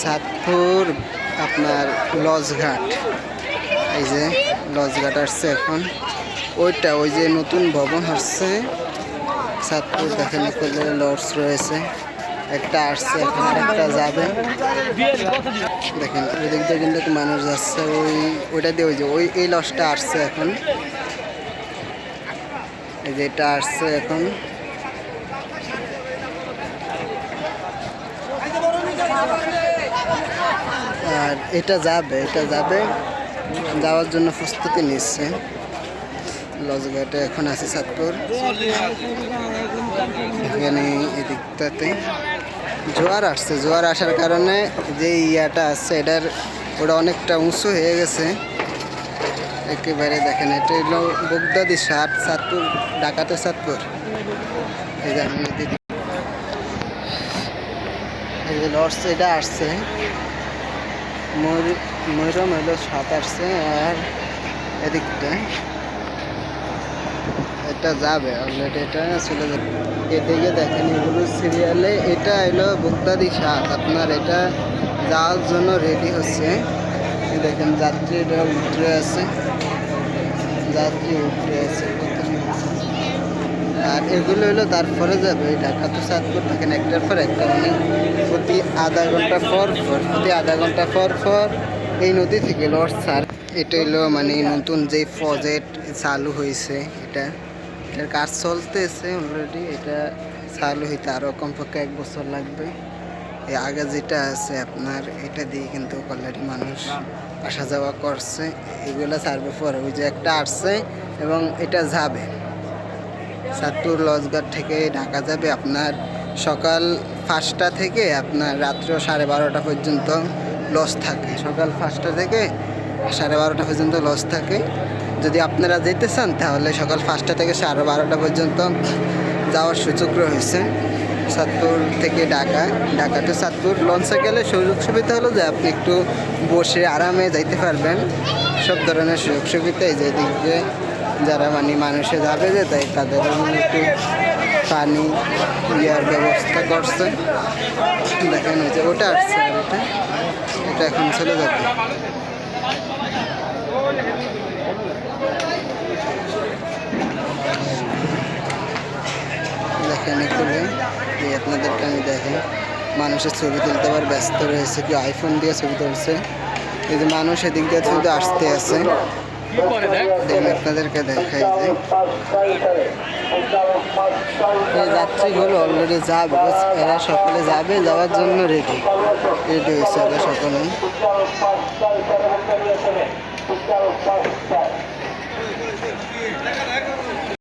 সাতপুর, আপনার লজঘাট। এই যে লজঘাট আসছে এখন। ওইটা, ওই যে নতুন ভবন হচ্ছে সাতপুর দেখেন লজ রয়েছে। একটা আসছে, এখন একটা যাবে। দেখেন ওই দিক দিয়ে কিন্তু মানুষ যাচ্ছে। ওই, ওইটা দিয়ে ওই যে, ওই, এই লজটা আসছে এখন। এই যে এটা আসছে এখন। আর এটা যাবে এটা যাবে। যাওয়ার জন্য প্রস্তুতি নিচ্ছে। লজঘাটে এখন আছে সাতপুর। এখানে এদিকটাতে জোয়ার আসছে। জোয়ার আসার কারণে যে ইয়াটা আছে, এটার ওটা অনেকটা উঁচু হয়ে গেছে। একেবারে দেখেন, এটা হলো বগদাদি সাত, সাতপুর ডাকাতে সাতপুর। এই যে এটা আসছে। ময়ূর ময়ূরম হলো সাত আসছে আর এদিকটা। এটা যাবে অলরেডি এটা চলে যাবে। এদিকে দেখেন এগুলো সিরিয়ালে এটা হলো বুকদাদি সাত আপনার এটা যাওয়ার জন্য রেডি হচ্ছে। দেখেন, যাত্রীরা উঠে আছে। যাত্রী উঠে আছে। এগুলো হলো তারপরে যাবে ঢাকা তো সাতপুর থাকেন একটার পর একটা মানে প্রতি আধা ঘণ্টা পর পর, প্রতি আধা ঘণ্টা পর পর এই নদী থেকে লর্ড স্যার, এটা হলো মানে নতুন যে প্রজেক্ট চালু হয়েছে, এটা, এটার কাজ চলতেছে অলরেডি এটা চালু হইতে আরও কমপক্ষে এক বছর লাগবে। এই আগে যেটা আছে আপনার, এটা দিয়ে কিন্তু অলরেডি মানুষ আসা যাওয়া করছে, এগুলো সার্ভে পরে, ওই যে একটা আসছে এবং এটা যাবে। সাতপুর লজঘাট থেকে ঢাকা যাবে আপনার সকাল পাঁচটা থেকে আপনার রাত্র সাড়ে বারোটা পর্যন্ত লস থাকে। সকাল পাঁচটা থেকে সাড়ে বারোটা পর্যন্ত লস থাকে। যদি আপনারা যেতে চান তাহলে সকাল পাঁচটা থেকে সাড়ে বারোটা পর্যন্ত যাওয়ার সুযোগ রয়েছে। সাতপুর থেকে ঢাকা ঢাকা টু সাতপুর লঞ্চে গেলে সুযোগ সুবিধা হলো যে আপনি একটু বসে আরামে যাইতে পারবেন। সব ধরনের সুযোগ সুবিধা এই যে যারা মানে মানুষে যাবে যে তাই তাদের একটু পানি ইয়ার ব্যবস্থা করছে। দেখেন যে ওটা আসছে আর এটা। এটা এখন চলে যাবে। দেখেন এখানে এই আপনাদেরকে আমি দেখেন, মানুষের ছবি তুলতে আবার ব্যস্ত রয়েছে কি আইফোন দিয়ে ছবি তুলছে। এই যে মানুষ এদিক দিয়ে শুধু আসতে আছে। আপনাদেরকে দেখাই যে যাত্রীগুলো অলরেডি যাবে এরা সকলে যাবে, যাওয়ার জন্য রেডি রেডি হয়েছে এরা সকলে